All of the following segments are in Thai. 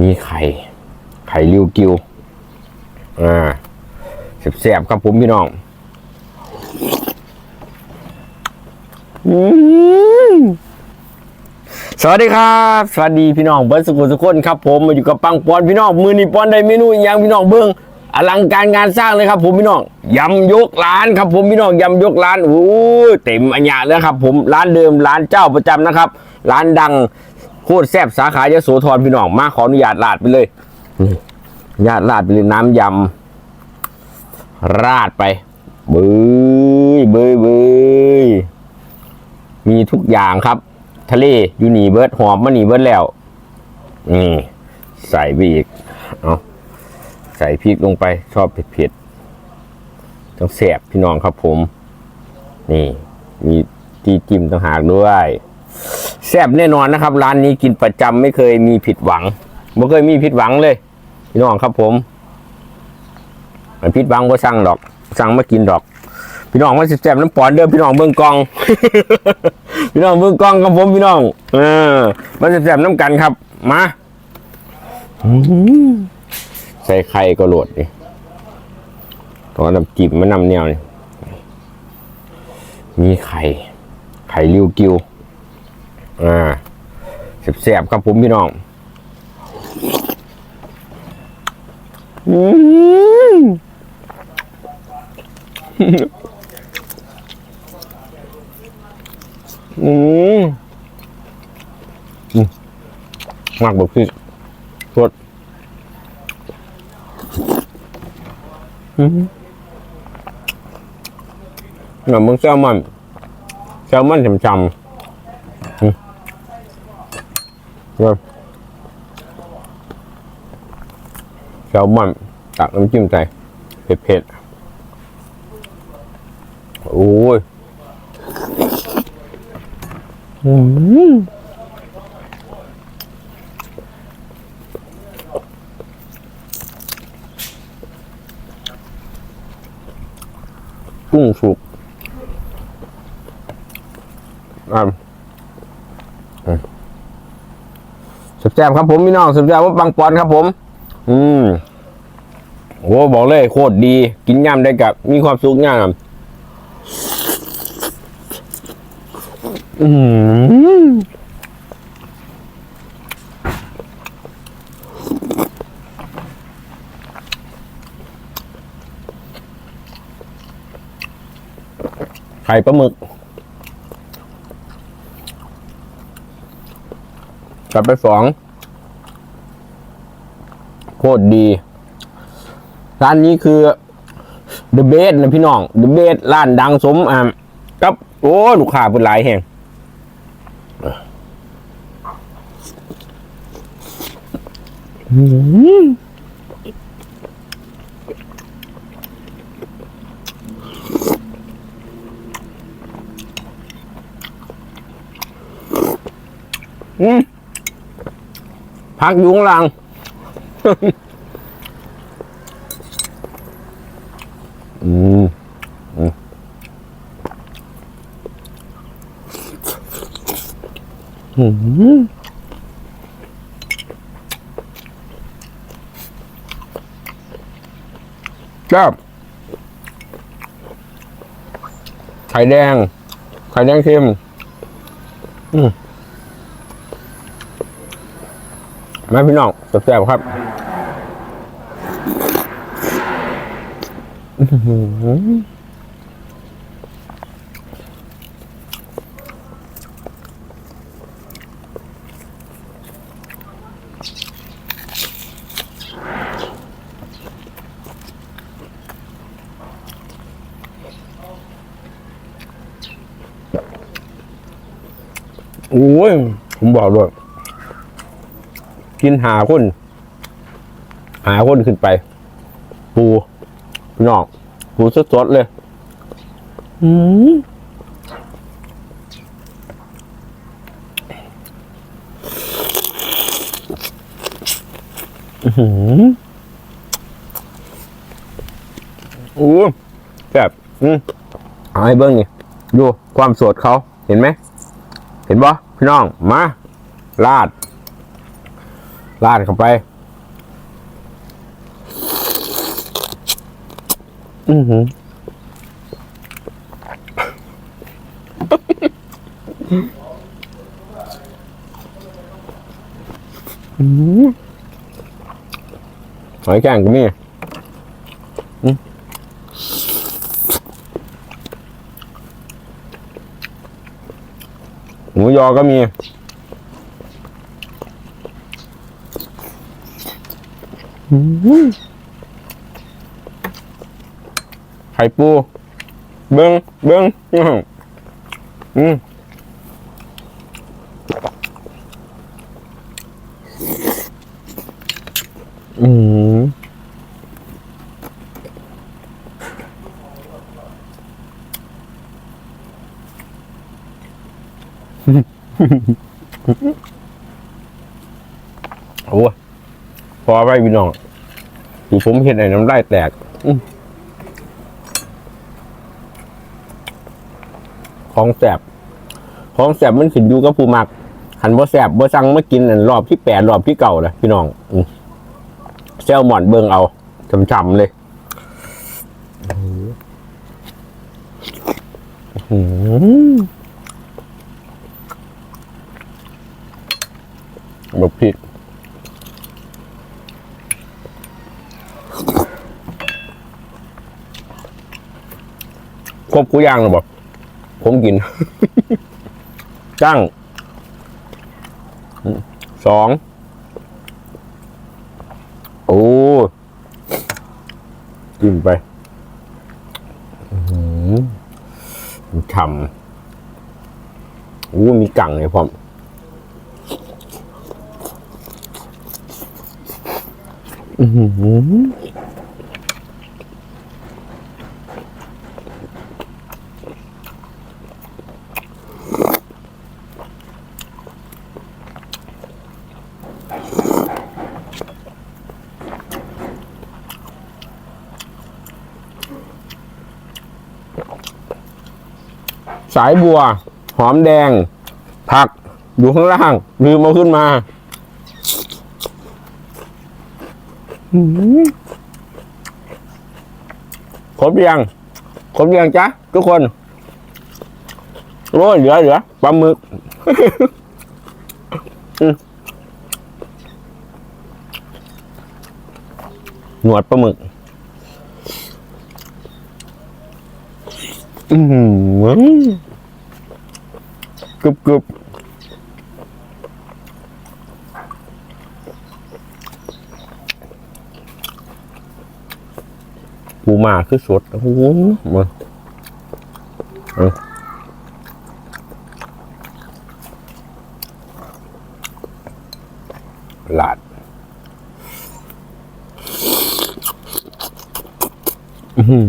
มีไข่ ไข่ริวกิวอ่าแซ่บๆครับผมพี่น้องสวัสดีครับ สวัสดีพี่น้องเบิร์ดสกุสุกคนครับผมมาอยู่กับปังปอนพี่น้องมือนีปอนได้เมนูอย่างพี่น้องเบิ้งอลังการงานสร้างเลยครับ ผมพี่น้องยำยกร้านครับ ผมพี่น้องยำยกร้านโอ้ยเต็มอัญญาเลยครับ ผมร้านเดิมร้านเจ้าประจำนะครับ ร้านดัง โคตรแซ่บสาขายโสธรพี่น้องมาขออนุญาตลาดไปเลยนี่ญาติลาดไปเลยน้ำยำราดไปเบยเบยเบยมีทุกอย่างครับ ทะเลอยู่นี่เบิร์ดหอมมานี่เบิร์ดแล้วนี่ใส่ไปอีกเอาใส่พริกลงไปชอบเผ็ดๆต้องแสบพี่น้องครับผม นี่ มีที่จิ้มต่างหากด้วย แซ่บแน่นอนนะครับ ร้านนี้กินประจำไม่เคยมีผิดหวังไม่เคยมีผิดหวังเลยพี่น้องครับผมมันพิษบังก็สั่งดอก สั่งมากินดอก พี่น้องมาแซ่บน้ำปอนเด้อพี่น้องเบิ่งกอง พี่น้องเบิ่งกองกับผมพี่น้อง เออมาแซ่บน้ำกันครับ มาใส่ไข่ก็โหลดดิตอนน้ำจิ้มมันนำแนวนี่มีไข่ ไข่ริวกิว อ่าแซ่บๆครับผมพี่น้องอืมอืมอืมมากแบบพี่สดอืมหน่อมึงแซลมอนแซลมอนจำๆอืม นี่ยแซลมอนตักน้ำจิ้มใส่เผ็ดๆ โอ้ยอืมกุ้งสุกอ่าอืมสุดแซ่บครับผมพี่น้องสุดแซ่บว่าปังปอนครับผม อืมโอ้บอกเลยโคตรดี กินย่ำได้กับ มีความสุขย่ำอืมไข่ปลาหมึกกลับไปสอง โคตรดี ร้านนี้คือ The Best นะพี่น้อง The Best ร้านดังสมอ่ากับ โอ้ลูกค้าเป็นหลายแห่งอืมพักอยุงลัง อืมอืมอืมครับไข่แดง ไข่แดงเค็มอืมมาพี่น้องแซ่บๆครับ โอ้ย ผมบอกด้วยกินหาคน หาคนขึ้นไป ปูพี่น้อง ปูสดๆเลย อืมอื้อหือโอ้แบบอืมเอาให้เบิ้งนี่ดูความสดเขาเห็นไหม เห็นปะพี่น้อง มา ลาด ลาดเข้าไป อือหืออืมหอยแกงก็มีอืมหมูยอก็มี ไข่ปูเบิ้งเบิ้งอื้อหืออืมอืมโอ้พอไปพี่น้องอยู่ผมเห็นไอ้น้ำได้แตก ของแสบของแสบมันขึ้นอยู่กับผู้มักหันบ่แสบบ่สั่งมากินอันรอบที่แปดรอบที่เก่าเลยพี่น้องอืแซลมอนเบิ่งเอาช่ำๆเลยแบบพริกครบกูย่างหรือเปล่า ผมกินจ้างสอง โอ้กินไปอื้อหือฉ่ำโอ้มีกังเลยพร้อมอื้อหือ สายบัว หอมแดง ผักอยู่ข้างล่างลืมเอาขึ้นมาครบยังครบยังจ๊ะทุกคนโอ้ยเหลือเหลือปลาหมึกหนวดปลาหมึกอืม กรึบกรึบปูมาคือสดโอ้โหมาเอาหลาด อือหือ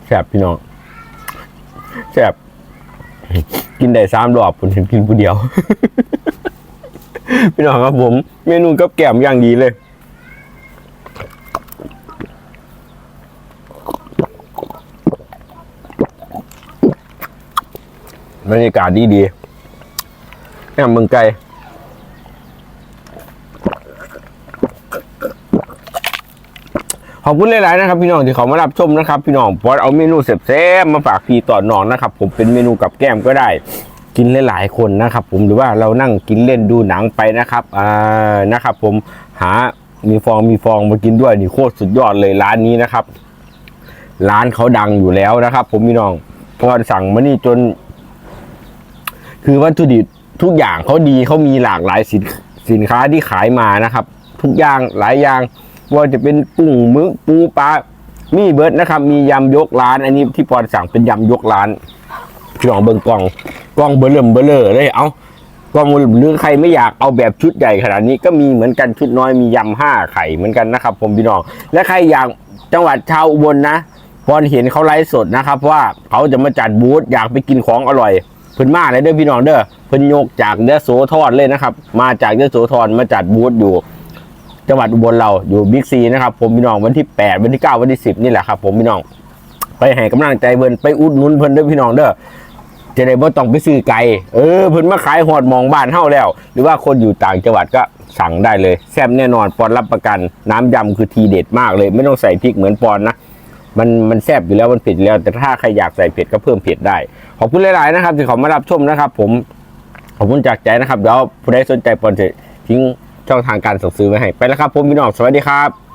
แซ่บพี่น้องแซ่บกินได้สามรอบผมถึงกินผู้เดียว พี่น้องครับผม เมนูกับแกมอย่างดีเลยบรรยากาศดีดีๆแอมเมืองไกล ขอบคุณหลายๆนะครับ พี่น้องที่เขามารับชมนะครับ พี่น้องพอเอาเมนูเสร็จๆมาฝากพี่ต่อน้องนะครับ ผมเป็นเมนูกับแก้มก็ได้ กินหลายๆคนนะครับ ผมหรือว่าเรานั่งกินเล่นดูหนังไปนะครับอ่านะครับ ผมหามีฟองมีฟองมากินด้วยนี่โคตรสุดยอดเลยร้านนี้นะครับ ร้านเขาดังอยู่แล้วนะครับ ผมพี่น้องพอสั่งมานี่จน คือวัตถุดิบทุกอย่างเขาดีเขามีหลากหลายสินสินค้าที่ขายมานะครับ ทุกอย่างหลายอย่าง ว่าจะเป็นกุ้งมึกปูปลามีเบิร์ดนะครับ มียำยกร้าน อันนี้ที่ปอนสั่งเป็นยำยกร้านพี่น้องเบิ่งกล่องกล่องเบอร์เริ่มเบอร์เลอเลยเอากล่องหรือใครไม่อยากเอาแบบชุดใหญ่ขนาดนี้ก็มีเหมือนกันชุดน้อยมียำห้าไข่เหมือนกันนะครับ ผมพี่น้อง และใครอยากจังหวัดชาวอุบลนะพอนเห็นเขาไลฟ์สดนะครับ ว่าเขาจะมาจัดบูธอยากไปกินของอร่อยเพิ่นมาเลยเด้อพี่น้องเด้อเพิ่นโยกจากเด้อโสธรเลยนะครับ มาจากเด้อโสธรมาจัดบูธอยู่ จังหวัดอุบลเราอยู่บิ๊กซีนะครับผมพี่น้องวันที่ 8 วันที่ 9 วันที่ 10 นี่แหละครับผมพี่น้องไปให้กำลังใจเพิ่นไปอุดหนุนเพิ่นด้อพี่น้องเด้อจะได้บ่ต้องไปซื้อไก่เออเพิ่นมาขายหอดมองบ้านเฮาแล้ว หรือว่าคนอยู่ต่างจังหวัดก็สั่งได้เลย แซ่บแน่นอนปอนรับประกัน น้ำยำคือทีเด็ดมากเลย ไม่ต้องใส่พริกเหมือนปอนนะมันมันแซ่บอยู่แล้วมันเผ็ดอยู่แล้ว แต่ถ้าใครอยากใส่เผ็ดก็เพิ่มเผ็ดได้ ขอบคุณหลาย ๆ นะครับ ที่เขามารับชมนะครับ ผมขอบคุณจากใจนะครับเดี๋ยวผู้ใดสนใจปอนจะทิ้ง ช่องทางการสั่งซื้อไว้ให้ไปแล้วครับผมพี่น้องสวัสดีครับ